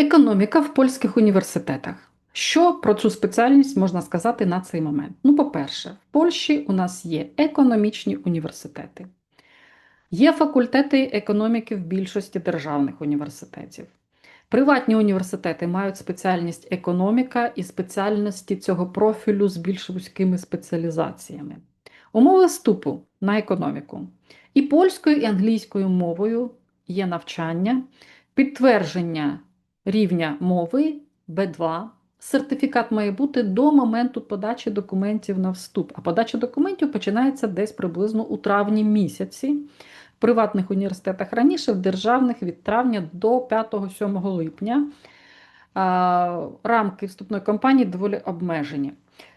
Економіка в польських університетах. Що про цю спеціальність можна сказати на цей момент? Ну, по-перше, в Польщі у нас є економічні університети, є факультети економіки в більшості державних університетів. Приватні університети мають спеціальність економіка і спеціальності цього профілю з більш вузькими спеціалізаціями. Умови вступу на економіку. І польською, і англійською мовою є навчання, підтвердження рівня мови B2. Сертифікат має бути до моменту подачі документів на вступ. А подача документів починається десь приблизно у травні місяці. В приватних університетах раніше, в державних від травня до 5-7 липня. Рамки вступної кампанії доволі обмежені.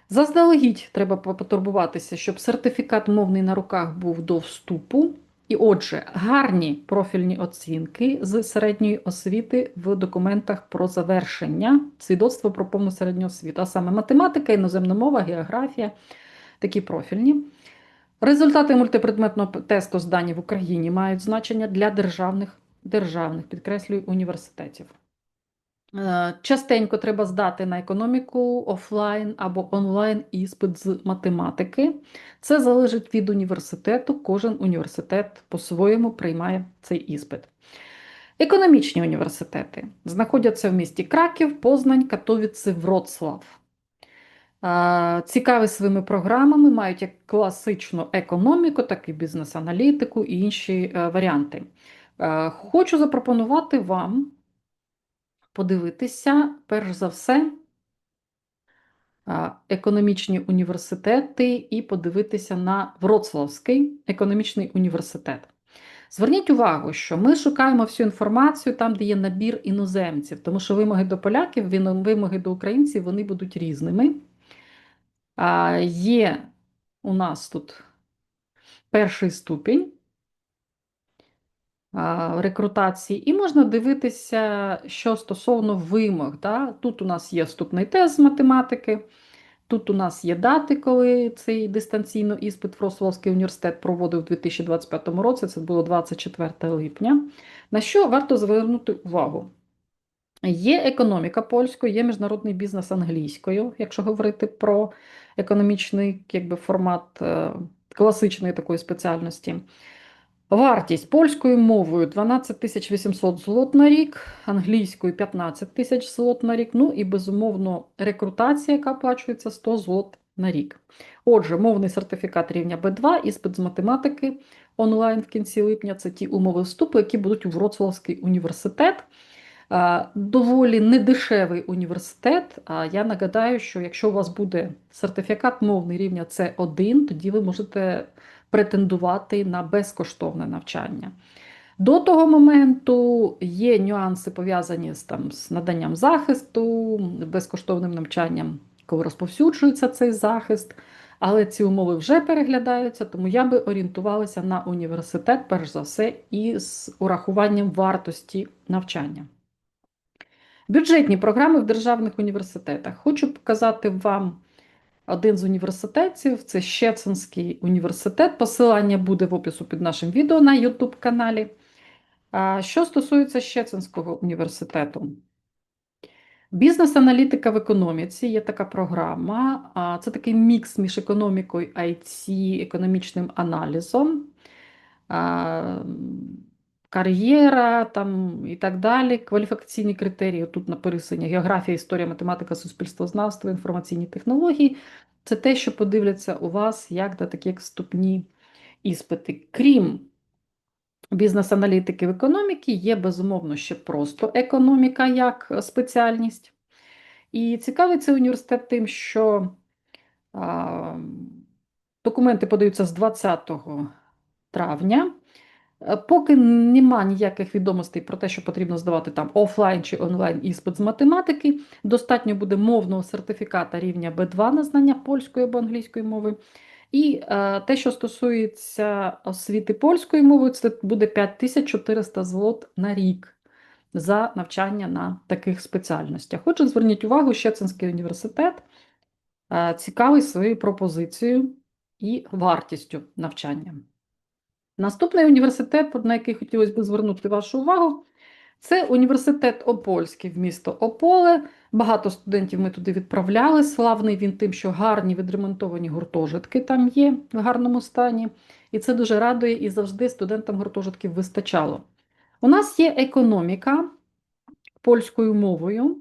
Заздалегідь треба потурбуватися, щоб сертифікат мовний на руках був до вступу. І отже, гарні профільні оцінки з середньої освіти в документах про завершення свідоцтво про повну середню освіту, а саме математика, іноземна мова, географія, такі профільні. Результати мультипредметного тесту здані в Україні мають значення для державних, державних підкреслюю, університетів. Е, Частенько треба здати на економіку офлайн або онлайн іспит з математики. Це залежить від університету. Кожен університет по-своєму приймає цей іспит. Економічні університети знаходяться в місті Краків, Познань, Катовіці, Вроцлав. Е, Цікаві своїми програмами, мають як класичну економіку, так і бізнес-аналітику і інші е, варіанти. Хочу запропонувати вам подивитися, перш за все, економічні університети і подивитися на Вроцлавський економічний університет. Зверніть увагу, що ми шукаємо всю інформацію там, де є набір іноземців, тому що вимоги до поляків, вимоги до українців вони будуть різними. Є у нас тут перший ступінь рекрутації, і можна дивитися, що стосовно вимог. Да? Тут у нас є вступний тест з математики, тут у нас є дати, коли цей дистанційно іспит Фрословський університет проводив у 2025 році, це було 24 липня. На що варто звернути увагу? Є економіка польською, є міжнародний бізнес англійською, якщо говорити про економічний якби, формат е, класичної такої спеціальності. Вартість польською мовою 12 800 злот на рік, англійською 15 тисяч злот на рік, ну і, безумовно, рекрутація, яка оплачується 100 злот на рік. Отже, мовний сертифікат рівня B2, іспит з математики онлайн в кінці липня це ті умови вступу, які будуть у Вроцлавський університет. Доволі недешевий університет. А я нагадаю, що якщо у вас буде сертифікат мовний рівня С1, тоді ви можете претендувати на безкоштовне навчання. До того моменту є нюанси пов'язані з там, з наданням захисту, безкоштовним навчанням, коли розповсюджується цей захист. Але ці умови вже переглядаються, тому я би орієнтувалася на університет, перш за все, і з урахуванням вартості навчання. Бюджетні програми в державних університетах. Хочу показати вам один з університетів це Щецинський університет. Посилання буде в опису під нашим відео на YouTube каналі. Що стосується Щецинського університету, бізнес-аналітика в економіці є така програма. Це такий мікс між економікою, IT, економічним аналізом кар'єра там і так далі. Кваліфікаційні критерії тут написані географія, історія, математика, суспільствознавство, інформаційні технології. Це те, що подивляться у вас як на такі вступні іспити. Крім бізнес-аналітики в економіки, є безумовно ще просто економіка як спеціальність. І цікавий цей університет тим, що а, документи подаються з 20 травня. Е, поки нема ніяких відомостей про те, що потрібно здавати там офлайн чи онлайн іспит з математики, достатньо буде мовного сертифіката рівня B2 на знання польської або англійської мови. І е, те, що стосується освіти польської мови, це буде 5400 злот на рік за навчання на таких спеціальностях. Отже, зверніть увагу, Щецинський університет е, цікавий своєю пропозицією і вартістю навчання. Наступний університет, на який хотілося б звернути вашу увагу, Це університет Опольський в місто Ополе. Багато студентів ми туди відправляли. Славний він тим, що гарні відремонтовані гуртожитки там є в гарному стані. І це дуже радує і завжди студентам гуртожитків вистачало. У нас є економіка польською мовою,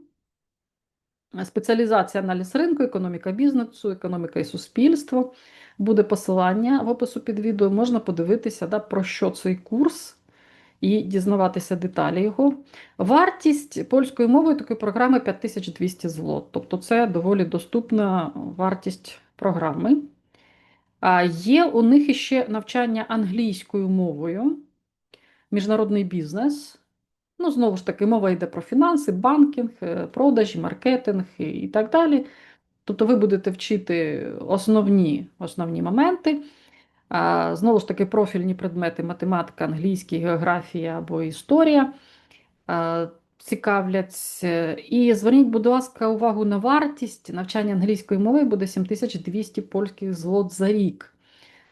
спеціалізація аналіз ринку, економіка бізнесу, економіка і суспільство. Буде посилання в опису під відео, можна подивитися, да, про що цей курс і дізнаватися деталі його. Вартість польської мови такої програми 5200 злот. Тобто це доволі доступна вартість програми. А Є у них іще навчання англійською мовою, міжнародний бізнес. Ну, знову ж таки, мова йде про фінанси, банкінг, е, продажі, маркетинг і так далі. Тобто ви будете вчити основні основні моменти. Знову ж таки, профільні предмети математика, англійський, географія або історія цікавлять. І зверніть, будь ласка, увагу на вартість навчання англійської мови буде 7200 польських злот за рік.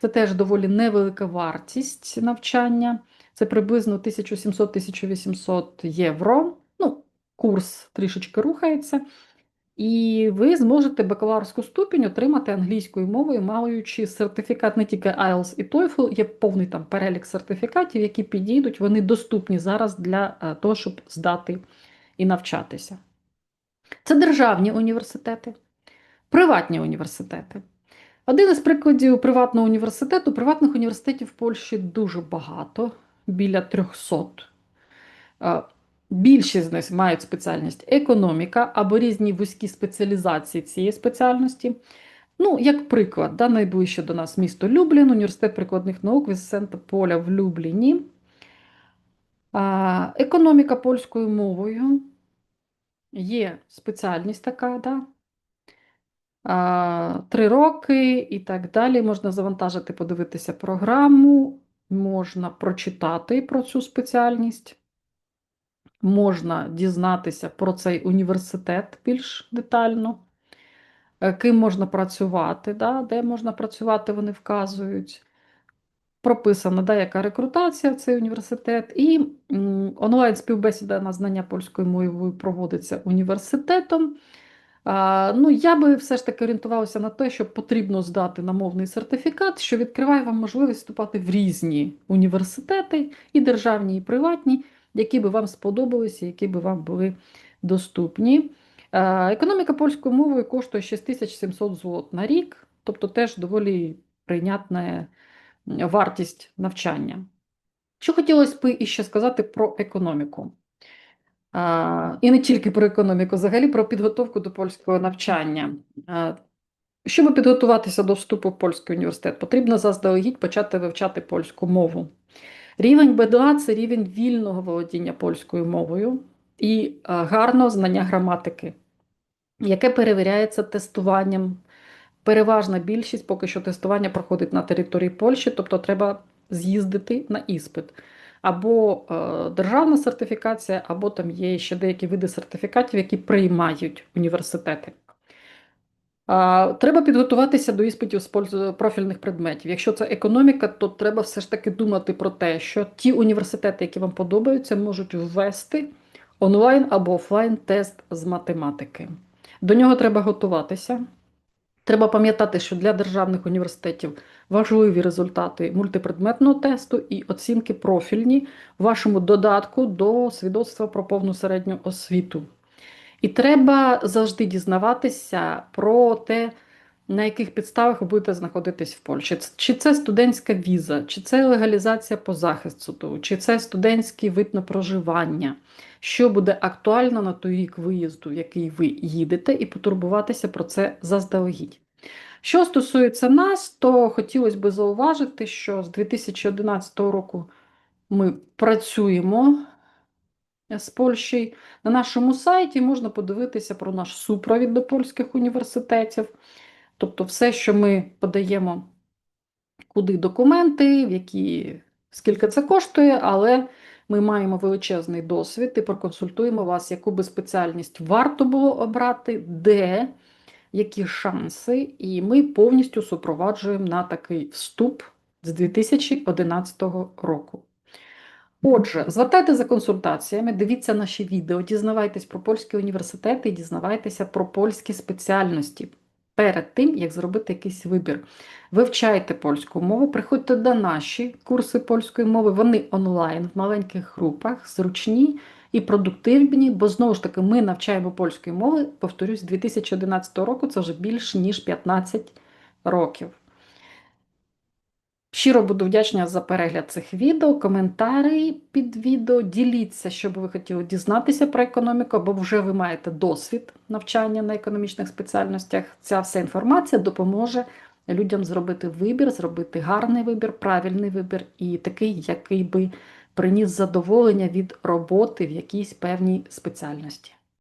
Це теж доволі невелика вартість навчання. Це приблизно 1700-1800 євро. Ну, курс трішечки рухається. І ви зможете бакалаврську ступінь отримати англійською мовою, маючи сертифікат не тільки IELTS і TOEFL, є повний там перелік сертифікатів, які підійдуть, вони доступні зараз для е, того, щоб здати і навчатися. Це державні університети, приватні університети. Один із прикладів приватного університету, приватних університетів в Польщі дуже багато, біля 300. Більшість з них мають спеціальність економіка або різні вузькі спеціалізації цієї спеціальності. Ну, як приклад, да, найближче до нас місто Люблін, університет прикладних наук Вісента Поля в Любліні. А, Економіка польською мовою. Є спеціальність така, да? а, три роки і так далі. Можна завантажити, подивитися програму, можна прочитати про цю спеціальність можна дізнатися про цей університет більш детально, е, ким можна працювати, да, де можна працювати, вони вказують. Прописано, да, яка рекрутація в цей університет, і онлайн-співбесіда на знання польської мови проводиться університетом. А, ну, Я би все ж таки орієнтувалася на те, що потрібно здати на мовний сертифікат, що відкриває вам можливість вступати в різні університети, і державні, і приватні які би вам сподобалися, які би вам були доступні. Е, економіка польською мовою коштує 6700 злот на рік, тобто теж доволі прийнятна вартість навчання. Що хотілося б іще сказати про економіку. Е, і не тільки про економіку, взагалі про підготовку до польського навчання. Е, щоб підготуватися до вступу в польський університет, потрібно заздалегідь почати вивчати польську мову. Рівень Б2 це рівень вільного володіння польською мовою і е, гарного знання граматики, яке перевіряється тестуванням. Переважна більшість, поки що тестування проходить на території Польщі, тобто треба з'їздити на іспит. Або е, державна сертифікація, або там є ще деякі види сертифікатів, які приймають університети. Треба підготуватися до іспитів з профільних предметів. Якщо це економіка, то треба все ж таки думати про те, що ті університети, які вам подобаються, можуть ввести онлайн або офлайн тест з математики. До нього треба готуватися. Треба пам'ятати, що для державних університетів важливі результати мультипредметного тесту і оцінки профільні в вашому додатку до свідоцтва про повну середню освіту. І треба завжди дізнаватися про те, на яких підставах ви будете знаходитись в Польщі. Чи це студентська віза, чи це легалізація по захисту, чи це студентський вид на проживання, що буде актуально на той рік виїзду, в який ви їдете, і потурбуватися про це заздалегідь. Що стосується нас, то хотілося б зауважити, що з 2011 року ми працюємо з Польщі. На нашому сайті можна подивитися про наш супровід до польських університетів. Тобто, все, що ми подаємо, куди документи, в які, скільки це коштує, але ми маємо величезний досвід і проконсультуємо вас, яку би спеціальність варто було обрати, де, які шанси, і ми повністю супроваджуємо на такий вступ з 2011 року. Отже, звертайте за консультаціями, дивіться наші відео, дізнавайтесь про польські університети і дізнавайтеся про польські спеціальності перед тим, як зробити якийсь вибір. Вивчайте польську мову, приходьте до наші курси польської мови, вони онлайн в маленьких групах, зручні і продуктивні, бо знову ж таки ми навчаємо польської мови, повторюсь, з 2011 року це вже більш ніж 15 років. Щиро буду вдячна за перегляд цих відео, коментарі під відео. Діліться, що би ви хотіли дізнатися про економіку, або вже ви маєте досвід навчання на економічних спеціальностях. Ця вся інформація допоможе людям зробити вибір, зробити гарний вибір, правильний вибір і такий, який би приніс задоволення від роботи в якійсь певній спеціальності.